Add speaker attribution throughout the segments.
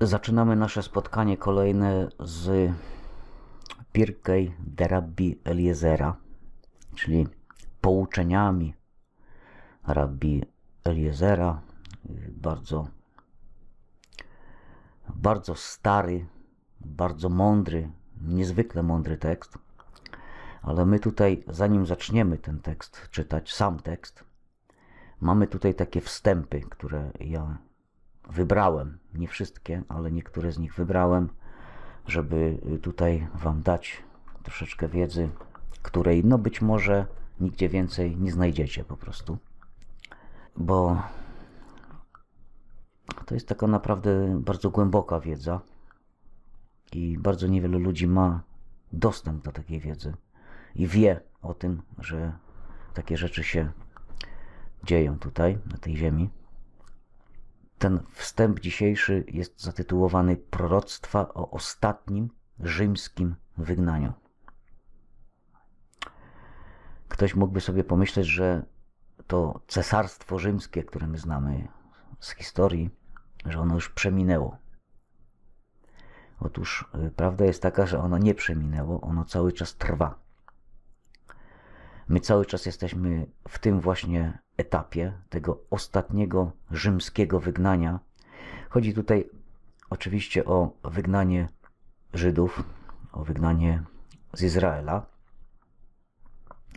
Speaker 1: Zaczynamy nasze spotkanie kolejne z Pirkej de Rabbi Eliezera, czyli pouczeniami Rabbi Eliezera. Bardzo, bardzo stary, bardzo mądry, niezwykle mądry tekst. Ale my tutaj, zanim zaczniemy ten tekst czytać, sam tekst, mamy tutaj takie wstępy, które ja wybrałem. Nie wszystkie, ale niektóre z nich wybrałem, żeby tutaj Wam dać troszeczkę wiedzy, której no być może nigdzie więcej nie znajdziecie po prostu. Bo to jest taka naprawdę bardzo głęboka wiedza i bardzo niewielu ludzi ma dostęp do takiej wiedzy i wie o tym, że takie rzeczy się dzieją tutaj, na tej ziemi. Ten wstęp dzisiejszy jest zatytułowany Proroctwa o ostatnim rzymskim wygnaniu. Ktoś mógłby sobie pomyśleć, że to cesarstwo rzymskie, które my znamy z historii, że ono już przeminęło. Otóż y, prawda jest taka, że ono nie przeminęło, ono cały czas trwa. My cały czas jesteśmy w tym właśnie etapie tego ostatniego rzymskiego wygnania. Chodzi tutaj oczywiście o wygnanie Żydów, o wygnanie z Izraela,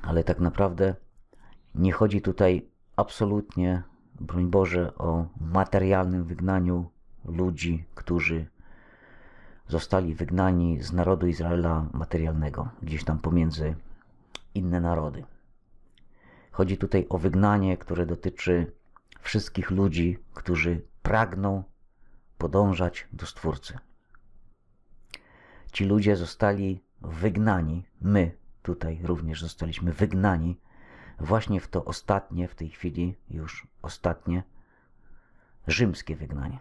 Speaker 1: ale tak naprawdę nie chodzi tutaj absolutnie, broń Boże, o materialnym wygnaniu ludzi, którzy zostali wygnani z narodu Izraela materialnego, gdzieś tam pomiędzy inne narody. Chodzi tutaj o wygnanie, które dotyczy wszystkich ludzi, którzy pragną podążać do Stwórcy. Ci ludzie zostali wygnani, my tutaj również zostaliśmy wygnani właśnie w to ostatnie, w tej chwili już ostatnie rzymskie wygnanie.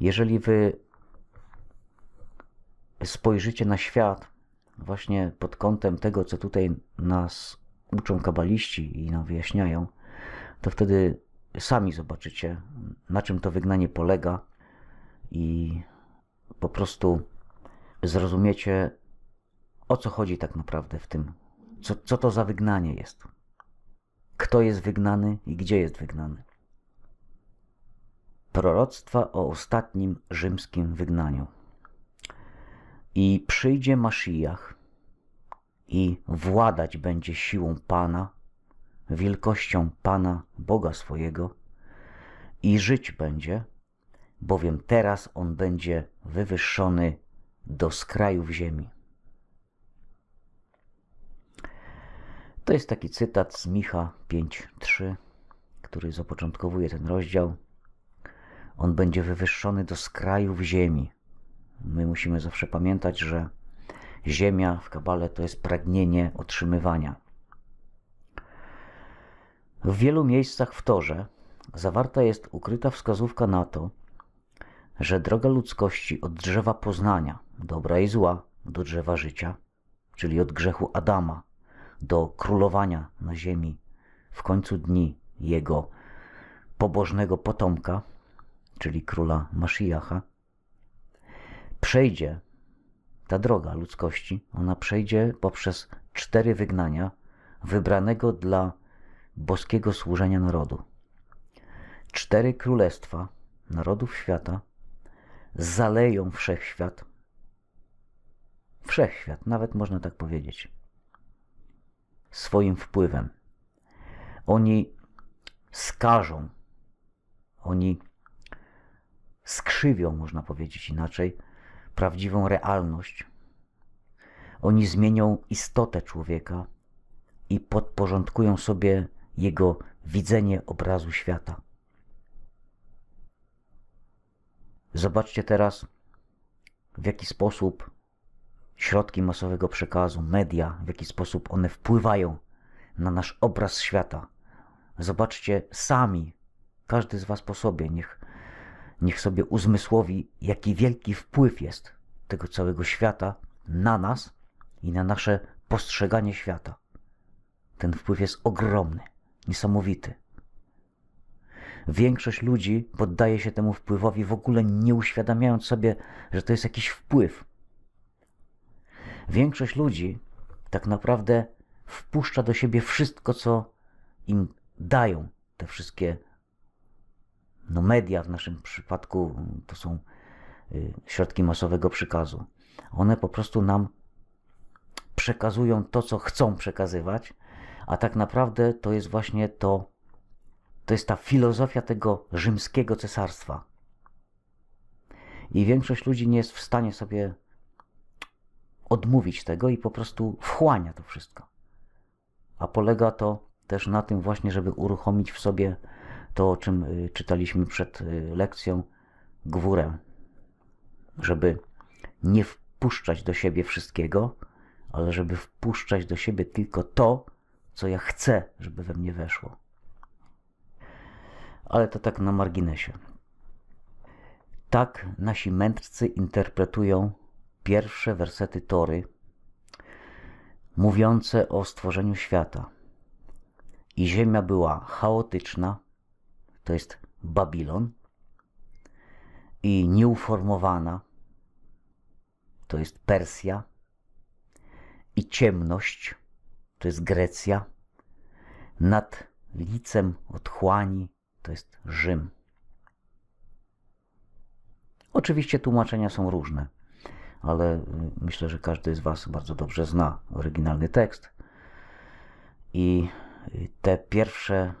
Speaker 1: Jeżeli wy spojrzycie na świat właśnie pod kątem tego, co tutaj nas uczą kabaliści i nam wyjaśniają, to wtedy sami zobaczycie, na czym to wygnanie polega i po prostu zrozumiecie, o co chodzi tak naprawdę w tym, co, co to za wygnanie jest, kto jest wygnany i gdzie jest wygnany. Proroctwa o ostatnim rzymskim wygnaniu. I przyjdzie Maszyjach i władać będzie siłą Pana, wielkością Pana Boga swojego i żyć będzie, bowiem teraz On będzie wywyższony do skrajów ziemi. To jest taki cytat z Micha 5:3, który zapoczątkowuje ten rozdział. On będzie wywyższony do skrajów ziemi. My musimy zawsze pamiętać, że ziemia w kabale to jest pragnienie otrzymywania. W wielu miejscach w Torze zawarta jest ukryta wskazówka na to, że droga ludzkości od drzewa poznania, dobra i zła, do drzewa życia, czyli od grzechu Adama do królowania na ziemi w końcu dni jego pobożnego potomka, czyli króla Mashiacha, przejdzie ta droga ludzkości, ona przejdzie poprzez cztery wygnania wybranego dla boskiego służenia narodu. Cztery królestwa narodów świata zaleją wszechświat. Wszechświat, nawet można tak powiedzieć. Swoim wpływem. Oni skażą, oni skrzywią, można powiedzieć inaczej, prawdziwą realność. Oni zmienią istotę człowieka i podporządkują sobie jego widzenie obrazu świata. Zobaczcie teraz, w jaki sposób środki masowego przekazu, media, w jaki sposób one wpływają na nasz obraz świata. Zobaczcie sami, każdy z Was po sobie, niech niech sobie uzmysłowi, jaki wielki wpływ jest tego całego świata na nas i na nasze postrzeganie świata. Ten wpływ jest ogromny, niesamowity. Większość ludzi poddaje się temu wpływowi, w ogóle nie uświadamiając sobie, że to jest jakiś wpływ. Większość ludzi tak naprawdę wpuszcza do siebie wszystko, co im dają te wszystkie no media, w naszym przypadku to są y, środki masowego przekazu. One po prostu nam przekazują to, co chcą przekazywać, a tak naprawdę to jest właśnie to, to jest ta filozofia tego rzymskiego cesarstwa. I większość ludzi nie jest w stanie sobie odmówić tego i po prostu wchłania to wszystko. A polega to też na tym właśnie, żeby uruchomić w sobie to, o czym y, czytaliśmy przed y, lekcją, gwórę. Żeby nie wpuszczać do siebie wszystkiego, ale żeby wpuszczać do siebie tylko to, co ja chcę, żeby we mnie weszło. Ale to tak na marginesie. Tak nasi mędrcy interpretują pierwsze wersety Tory, mówiące o stworzeniu świata. I ziemia była chaotyczna, to jest Babilon, i nieuformowana, to jest Persja, i ciemność, to jest Grecja, nad licem otchłani, to jest Rzym. Oczywiście tłumaczenia są różne, ale y, myślę, że każdy z Was bardzo dobrze zna oryginalny tekst. I y, te pierwsze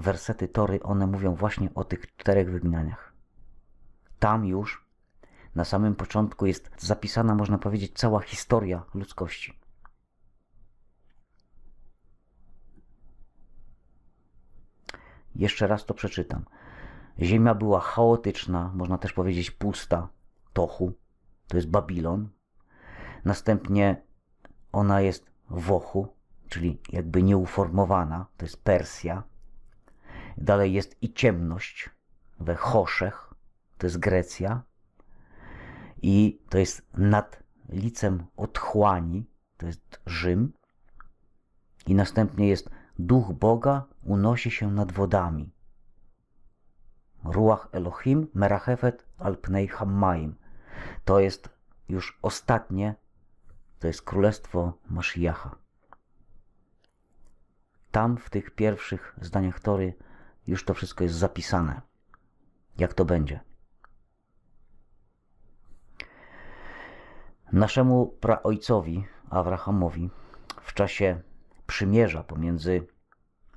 Speaker 1: wersety Tory, one mówią właśnie o tych czterech wygnaniach. Tam już na samym początku jest zapisana, można powiedzieć, cała historia ludzkości. Jeszcze raz to przeczytam. Ziemia była chaotyczna, można też powiedzieć pusta, tochu, to jest Babilon. Następnie ona jest Wochu, czyli jakby nieuformowana, to jest Persja. Dalej jest i ciemność, we Choszech, to jest Grecja. I to jest nad licem otchłani, to jest Rzym. I następnie jest duch Boga unosi się nad wodami. Ruach Elohim, Merachefet, Alpnei Hammaim. To jest już ostatnie, to jest królestwo Mashiacha. Tam w tych pierwszych zdaniach Tory już to wszystko jest zapisane. Jak to będzie? Naszemu praojcowi Abrahamowi w czasie przymierza pomiędzy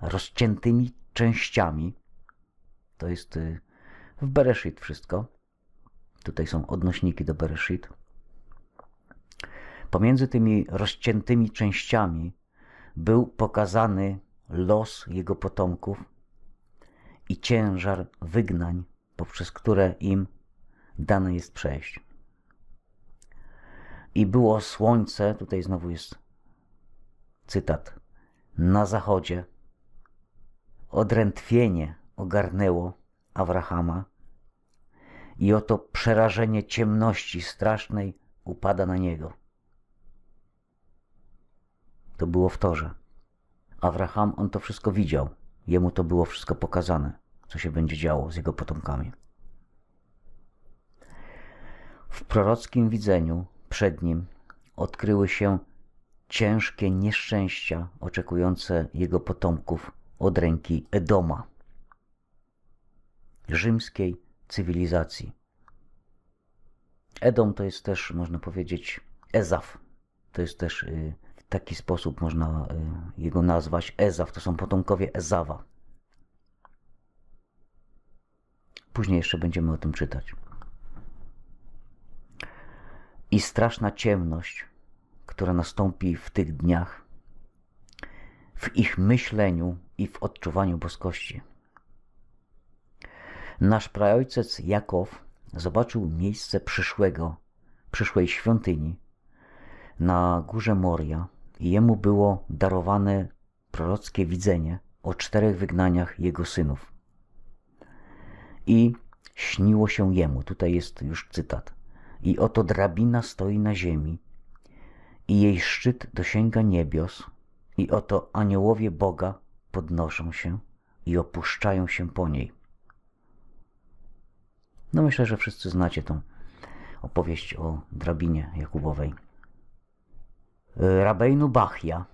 Speaker 1: rozciętymi częściami, to jest y, w Bereshit wszystko, tutaj są odnośniki do Bereshit, pomiędzy tymi rozciętymi częściami był pokazany los jego potomków i ciężar wygnań, poprzez które im dane jest przejść. I było słońce, tutaj znowu jest cytat, na zachodzie. Odrętwienie ogarnęło Abrahama i oto przerażenie ciemności strasznej upada na niego. To było w torze. Abraham, on to wszystko widział. Jemu to było wszystko pokazane, co się będzie działo z jego potomkami. W prorockim widzeniu przed nim odkryły się ciężkie nieszczęścia oczekujące jego potomków od ręki Edoma, rzymskiej cywilizacji. Edom to jest też, można powiedzieć, Ezaf. To jest też y, taki sposób można y, jego nazwać. Ezaf to są potomkowie Ezawa. Później jeszcze będziemy o tym czytać. I straszna ciemność która nastąpi w tych dniach, w ich myśleniu i w odczuwaniu boskości. Nasz praojciec Jakow zobaczył miejsce przyszłego, przyszłej świątyni na górze Moria jemu było darowane prorockie widzenie o czterech wygnaniach jego synów. I śniło się jemu, tutaj jest już cytat, i oto drabina stoi na ziemi, i jej szczyt dosięga niebios, i oto aniołowie Boga podnoszą się i opuszczają się po niej. No myślę, że wszyscy znacie tą opowieść o drabinie Jakubowej. Rabejnu Bachia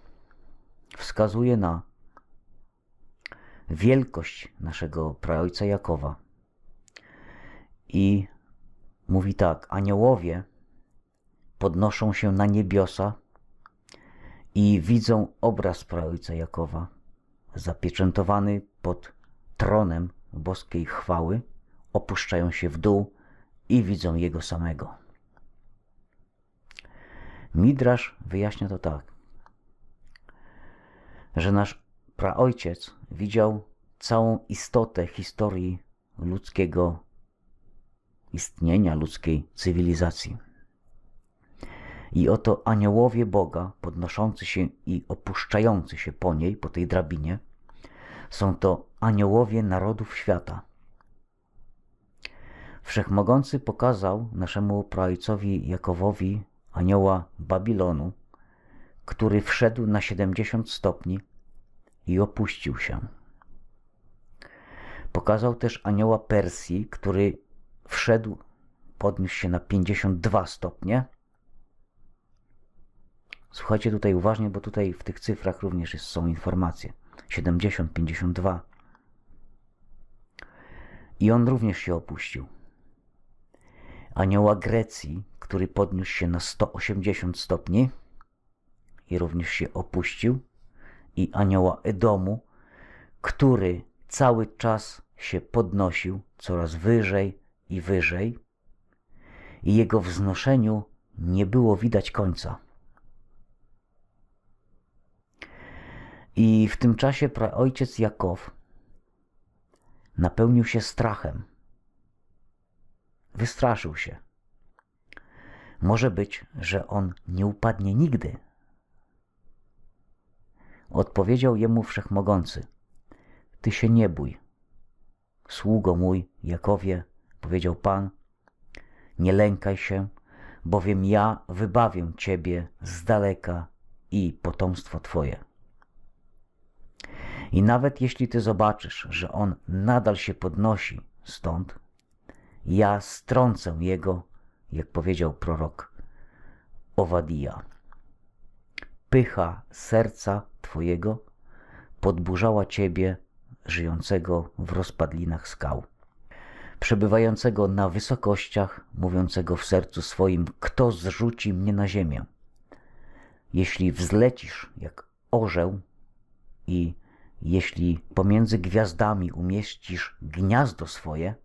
Speaker 1: wskazuje na wielkość naszego praojca Jakowa i mówi tak: Aniołowie podnoszą się na niebiosa i widzą obraz praojca Jakowa, zapieczętowany pod tronem boskiej chwały, opuszczają się w dół i widzą jego samego. Midrasz wyjaśnia to tak, że nasz praojciec widział całą istotę historii ludzkiego istnienia, ludzkiej cywilizacji. I oto aniołowie Boga, podnoszący się i opuszczający się po niej, po tej drabinie, są to aniołowie narodów świata. Wszechmogący pokazał naszemu praojcowi Jakowowi anioła Babilonu, który wszedł na 70 stopni i opuścił się. Pokazał też anioła Persji, który wszedł, podniósł się na 52 stopnie. Słuchajcie tutaj uważnie, bo tutaj w tych cyfrach również jest, są informacje. 70, 52. I on również się opuścił. Anioła Grecji, który podniósł się na 180 stopni i również się opuścił. I anioła Edomu, który cały czas się podnosił coraz wyżej i wyżej, i jego wznoszeniu nie było widać końca. I w tym czasie praojciec Jakow napełnił się strachem. Wystraszył się. Może być, że on nie upadnie nigdy. Odpowiedział jemu wszechmogący: Ty się nie bój. Sługo mój, Jakowie, powiedział Pan, nie lękaj się, bowiem ja wybawię Ciebie z daleka i potomstwo Twoje. I nawet jeśli Ty zobaczysz, że on nadal się podnosi stąd, ja strącę jego, jak powiedział prorok Owadia. Pycha serca Twojego podburzała Ciebie, żyjącego w rozpadlinach skał, przebywającego na wysokościach, mówiącego w sercu swoim, kto zrzuci mnie na ziemię. Jeśli wzlecisz jak orzeł i jeśli pomiędzy gwiazdami umieścisz gniazdo swoje,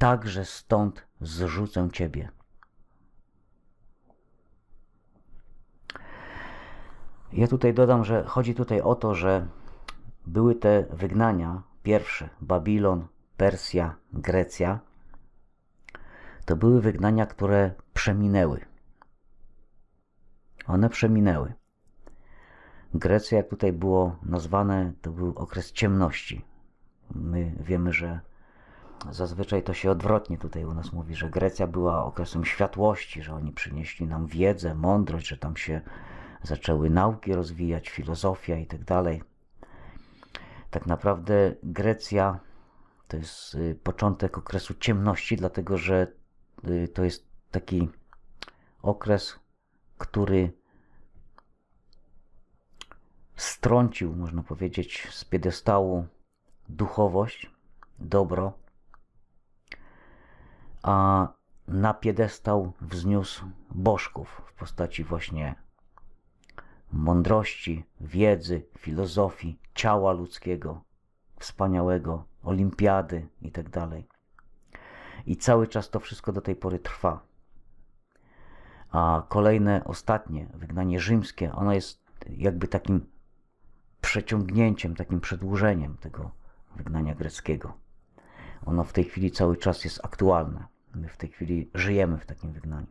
Speaker 1: także stąd zrzucę ciebie. Ja tutaj dodam, że chodzi tutaj o to, że były te wygnania pierwsze Babilon, Persja, Grecja. To były wygnania, które przeminęły. One przeminęły. Grecja, jak tutaj było nazwane, to był okres ciemności. My wiemy, że zazwyczaj to się odwrotnie tutaj u nas mówi, że Grecja była okresem światłości, że oni przynieśli nam wiedzę, mądrość, że tam się zaczęły nauki rozwijać, filozofia i tak dalej. Tak naprawdę Grecja to jest y, początek okresu ciemności, dlatego że y, to jest taki okres, który strącił, można powiedzieć, z piedestału duchowość, dobro, a na piedestał wzniósł bożków w postaci właśnie mądrości, wiedzy, filozofii, ciała ludzkiego, wspaniałego, olimpiady itd. Tak I cały czas to wszystko do tej pory trwa. A kolejne, ostatnie wygnanie rzymskie, ono jest jakby takim przeciągnięciem, takim przedłużeniem tego wygnania greckiego. Ono w tej chwili cały czas jest aktualne. My w tej chwili żyjemy w takim wygnaniu.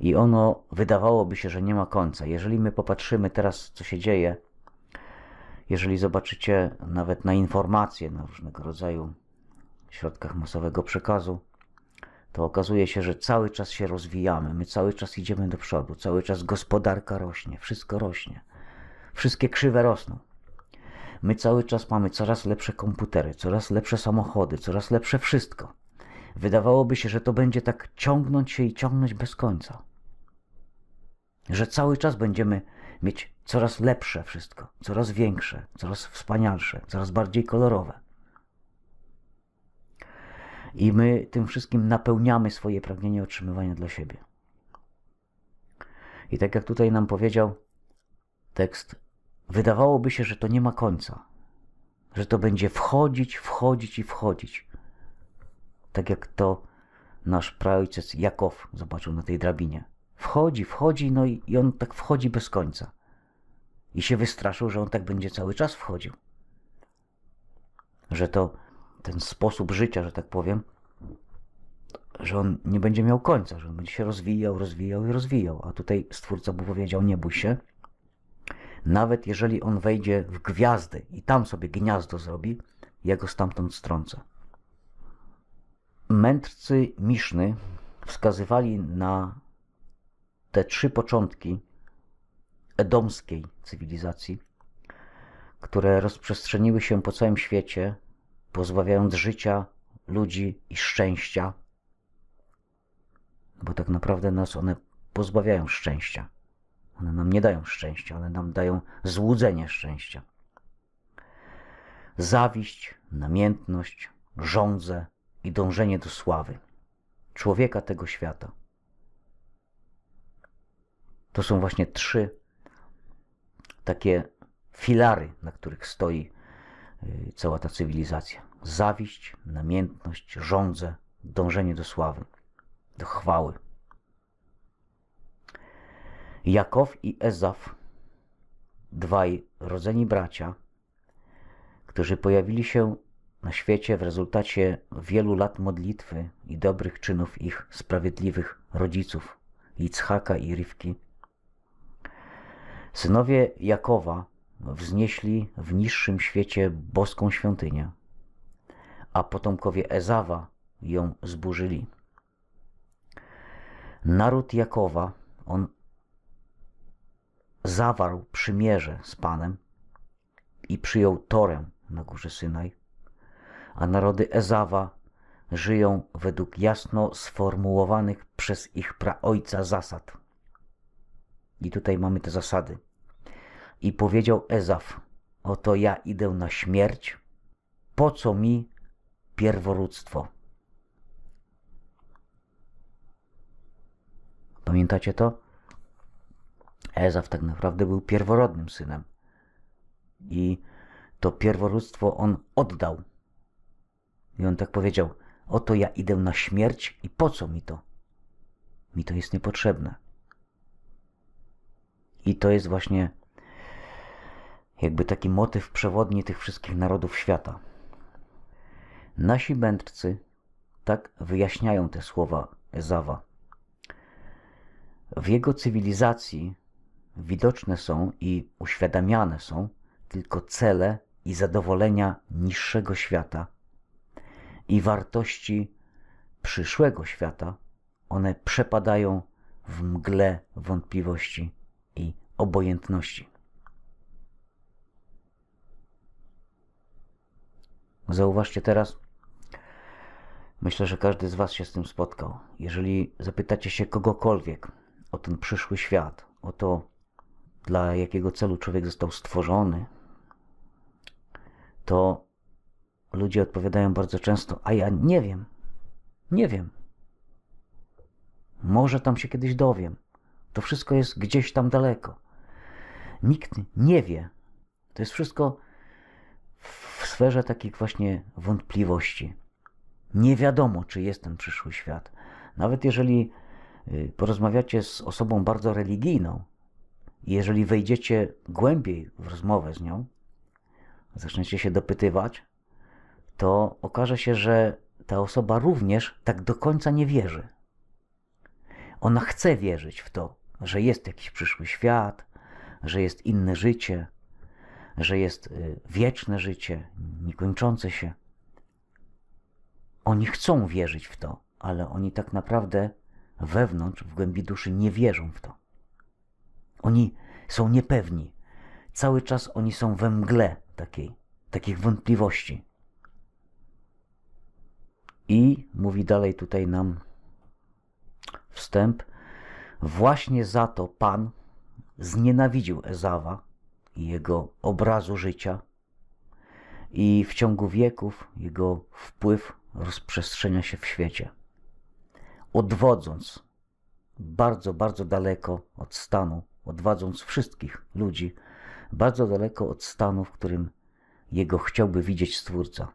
Speaker 1: I ono wydawałoby się, że nie ma końca. Jeżeli my popatrzymy teraz, co się dzieje, jeżeli zobaczycie nawet na informacje, na różnego rodzaju środkach masowego przekazu, to okazuje się, że cały czas się rozwijamy, my cały czas idziemy do przodu, cały czas gospodarka rośnie, wszystko rośnie. Wszystkie krzywe rosną. My cały czas mamy coraz lepsze komputery, coraz lepsze samochody, coraz lepsze wszystko. Wydawałoby się, że to będzie tak ciągnąć się i ciągnąć bez końca. Że cały czas będziemy mieć coraz lepsze wszystko, coraz większe, coraz wspanialsze, coraz bardziej kolorowe. I my tym wszystkim napełniamy swoje pragnienie otrzymywania dla siebie. I tak jak tutaj nam powiedział tekst, wydawałoby się, że to nie ma końca, że to będzie wchodzić, wchodzić i wchodzić. Tak jak to nasz praojciec Jakow zobaczył na tej drabinie. Wchodzi, wchodzi, no i, i on tak wchodzi bez końca. I się wystraszył, że on tak będzie cały czas wchodził. Że to ten sposób życia, że tak powiem, że on nie będzie miał końca, że on będzie się rozwijał, rozwijał i rozwijał. A tutaj Stwórca mu powiedział, nie bój się. Nawet jeżeli on wejdzie w gwiazdy i tam sobie gniazdo zrobi, ja go stamtąd strącę. Mędrcy Miszny wskazywali na te trzy początki edomskiej cywilizacji, które rozprzestrzeniły się po całym świecie, pozbawiając życia ludzi i szczęścia, bo tak naprawdę nas one pozbawiają szczęścia. One nam nie dają szczęścia, one nam dają złudzenie szczęścia. Zawiść, namiętność, żądzę i dążenie do sławy człowieka tego świata. To są właśnie trzy takie filary, na których stoi y, cała ta cywilizacja. Zawiść, namiętność, żądzę, dążenie do sławy, do chwały. Jakow i Ezaf, dwaj rodzeni bracia, którzy pojawili się na świecie w rezultacie wielu lat modlitwy i dobrych czynów ich sprawiedliwych rodziców, Ichaka i Rywki. Synowie Jakowa wznieśli w niższym świecie boską świątynię, a potomkowie Ezawa ją zburzyli. Naród Jakowa, on zawarł przymierze z Panem i przyjął Torę na górze Synaj, a narody Ezawa żyją według jasno sformułowanych przez ich praojca zasad. I tutaj mamy te zasady. I powiedział Ezaf: Oto ja idę na śmierć, po co mi pierworództwo? Pamiętacie to? Ezaf tak naprawdę był pierworodnym synem. I to pierworództwo on oddał. I on tak powiedział: Oto ja idę na śmierć i po co mi to? Mi to jest niepotrzebne. I to jest właśnie jakby taki motyw przewodni tych wszystkich narodów świata. Nasi mędrcy tak wyjaśniają te słowa Ezawa. W jego cywilizacji widoczne są i uświadamiane są tylko cele i zadowolenia niższego świata i wartości przyszłego świata, one przepadają w mgle wątpliwości i obojętności. Zauważcie teraz, myślę, że każdy z Was się z tym spotkał. Jeżeli zapytacie się kogokolwiek o ten przyszły świat, o to, dla jakiego celu człowiek został stworzony, to ludzie odpowiadają bardzo często: A ja nie wiem, nie wiem. Może tam się kiedyś dowiem. To wszystko jest gdzieś tam daleko. Nikt nie wie. To jest wszystko w sferze takich właśnie wątpliwości. Nie wiadomo, czy jest ten przyszły świat. Nawet jeżeli y, porozmawiacie z osobą bardzo religijną, jeżeli wejdziecie głębiej w rozmowę z nią, zaczniecie się dopytywać, to okaże się, że ta osoba również tak do końca nie wierzy. Ona chce wierzyć w to, że jest jakiś przyszły świat, że jest inne życie, że jest y, wieczne życie, niekończące się. Oni chcą wierzyć w to, ale oni tak naprawdę wewnątrz, w głębi duszy nie wierzą w to. Oni są niepewni. Cały czas oni są we mgle, takiej, takich wątpliwości. I mówi dalej tutaj nam wstęp. Właśnie za to Pan znienawidził Ezawa i jego obrazu życia i w ciągu wieków jego wpływ rozprzestrzenia się w świecie, odwodząc bardzo, bardzo daleko od stanu, odwadząc wszystkich ludzi bardzo daleko od stanu, w którym jego chciałby widzieć Stwórca.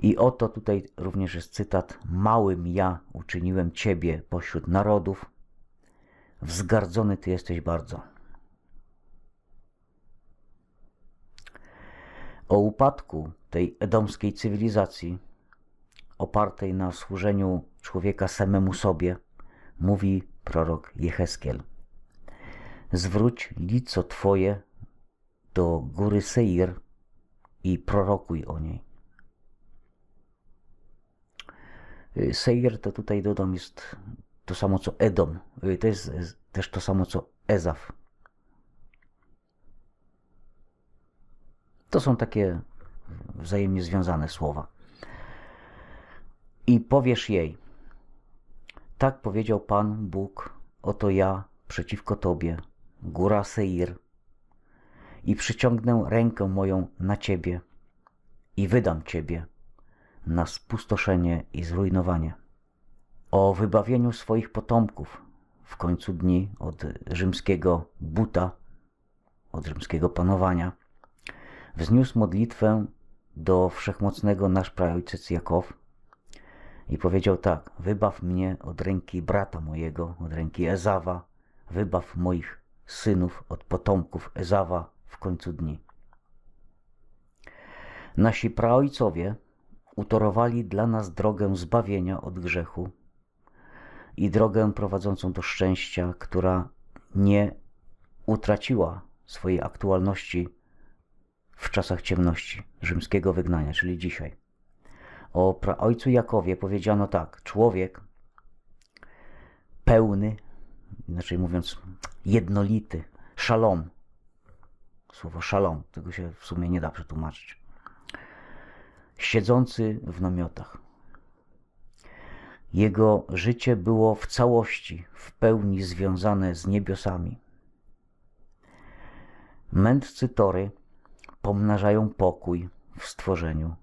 Speaker 1: I oto tutaj również jest cytat: Małym ja uczyniłem ciebie pośród narodów, wzgardzony ty jesteś bardzo. O upadku tej edomskiej cywilizacji, opartej na służeniu człowieka samemu sobie, mówi prorok Jecheskiel. Zwróć lico Twoje do góry Seir i prorokuj o niej. Y, Seir to tutaj dodam jest to samo co Edom. Y, To jest też to samo co Ezaf. To są takie wzajemnie związane słowa. I powiesz jej, tak powiedział Pan Bóg, oto ja przeciwko Tobie, góra Seir, i przyciągnę rękę moją na Ciebie i wydam Ciebie na spustoszenie i zrujnowanie. O wybawieniu swoich potomków w końcu dni od rzymskiego buta, od rzymskiego panowania, wzniósł modlitwę do wszechmocnego nasz praojciec Jakow i powiedział tak: Wybaw mnie od ręki brata mojego, od ręki Ezawa, wybaw moich synów od potomków Ezawa w końcu dni. Nasi praojcowie utorowali dla nas drogę zbawienia od grzechu i drogę prowadzącą do szczęścia, która nie utraciła swojej aktualności w czasach ciemności rzymskiego wygnania, czyli dzisiaj. O praojcu Jakowie powiedziano tak: człowiek pełny, inaczej mówiąc, jednolity, szalom. Słowo szalom, tego się w sumie nie da przetłumaczyć. Siedzący w namiotach. Jego życie było w całości, w pełni związane z niebiosami. Mędrcy Tory pomnażają pokój w stworzeniu.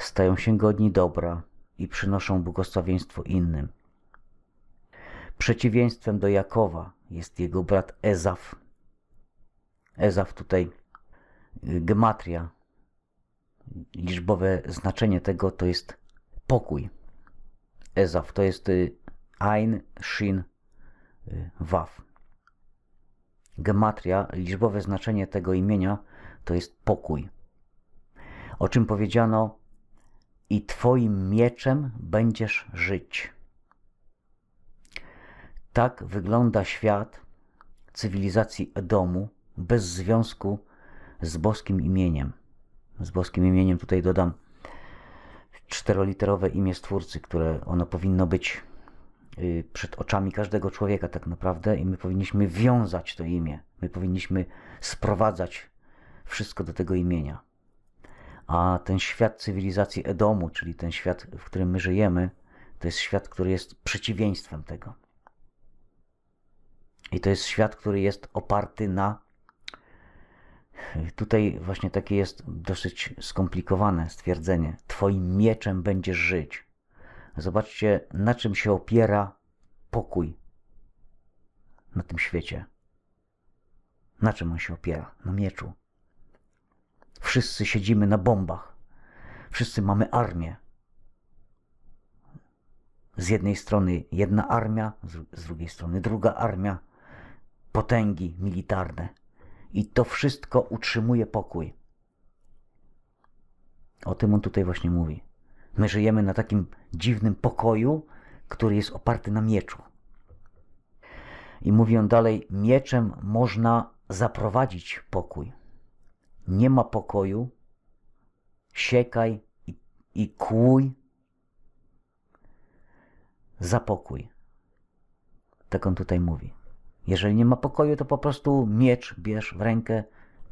Speaker 1: Stają się godni dobra i przynoszą błogosławieństwo innym. Przeciwieństwem do Jakowa jest jego brat Ezaf. Ezaf tutaj y, gematria, liczbowe znaczenie tego to jest pokój. Ezaf to jest y, Ein, Shin, y, Waf. Gematria, liczbowe znaczenie tego imienia to jest pokój. O czym powiedziano i Twoim mieczem będziesz żyć. Tak wygląda świat cywilizacji Edomu bez związku z boskim imieniem. Z boskim imieniem tutaj dodam czteroliterowe imię Stwórcy, które ono powinno być y, przed oczami każdego człowieka tak naprawdę i my powinniśmy wiązać to imię. My powinniśmy sprowadzać wszystko do tego imienia. A ten świat cywilizacji Edomu, czyli ten świat, w którym my żyjemy, to jest świat, który jest przeciwieństwem tego. I to jest świat, który jest oparty na. Tutaj właśnie takie jest dosyć skomplikowane stwierdzenie. Twoim mieczem będziesz żyć. Zobaczcie, na czym się opiera pokój na tym świecie. Na czym on się opiera? Na mieczu. Wszyscy siedzimy na bombach. Wszyscy mamy armię. Z jednej strony jedna armia, z drugiej strony druga armia, potęgi militarne. I to wszystko utrzymuje pokój. O tym on tutaj właśnie mówi. My żyjemy na takim dziwnym pokoju, który jest oparty na mieczu. I mówi on dalej: mieczem można zaprowadzić pokój. Nie ma pokoju, siekaj i, i kłuj za pokój. Tak on tutaj mówi. Jeżeli nie ma pokoju, to po prostu miecz bierz w rękę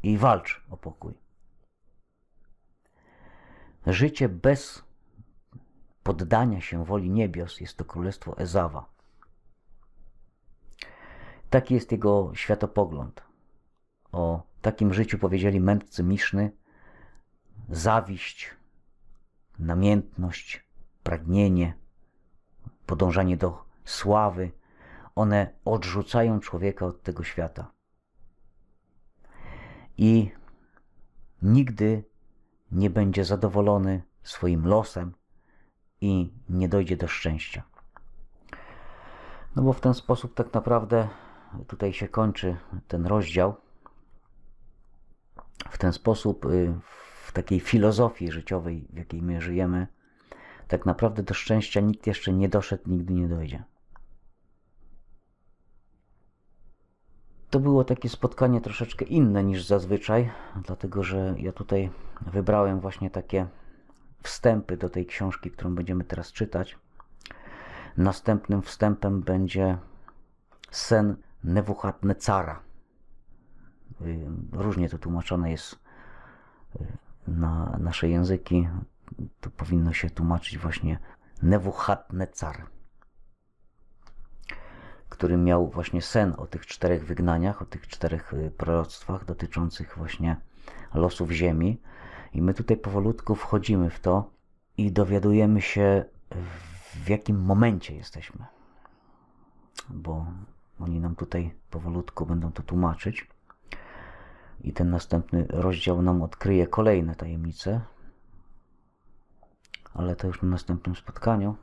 Speaker 1: i walcz o pokój. Życie bez poddania się woli niebios jest to królestwo Ezawa. Taki jest jego światopogląd. O takim życiu powiedzieli mędrcy Miszny zawiść, namiętność, pragnienie, podążanie do sławy, one odrzucają człowieka od tego świata. I nigdy nie będzie zadowolony swoim losem i nie dojdzie do szczęścia. No bo w ten sposób tak naprawdę tutaj się kończy ten rozdział. W ten sposób, y, w takiej filozofii życiowej, w jakiej my żyjemy, tak naprawdę do szczęścia nikt jeszcze nie doszedł, nigdy nie dojdzie. To było takie spotkanie troszeczkę inne niż zazwyczaj, dlatego że ja tutaj wybrałem właśnie takie wstępy do tej książki, którą będziemy teraz czytać. Następnym wstępem będzie sen Newuchadnecara. Y, Różnie to tłumaczone jest y, na nasze języki. To powinno się tłumaczyć właśnie Newuchadnecar, który miał właśnie sen o tych czterech wygnaniach, o tych czterech y, proroctwach dotyczących właśnie losów ziemi. I my tutaj powolutku wchodzimy w to i dowiadujemy się, w jakim momencie jesteśmy. Bo oni nam tutaj powolutku będą to tłumaczyć. I ten następny rozdział nam odkryje kolejne tajemnice. Ale to już na następnym spotkaniu.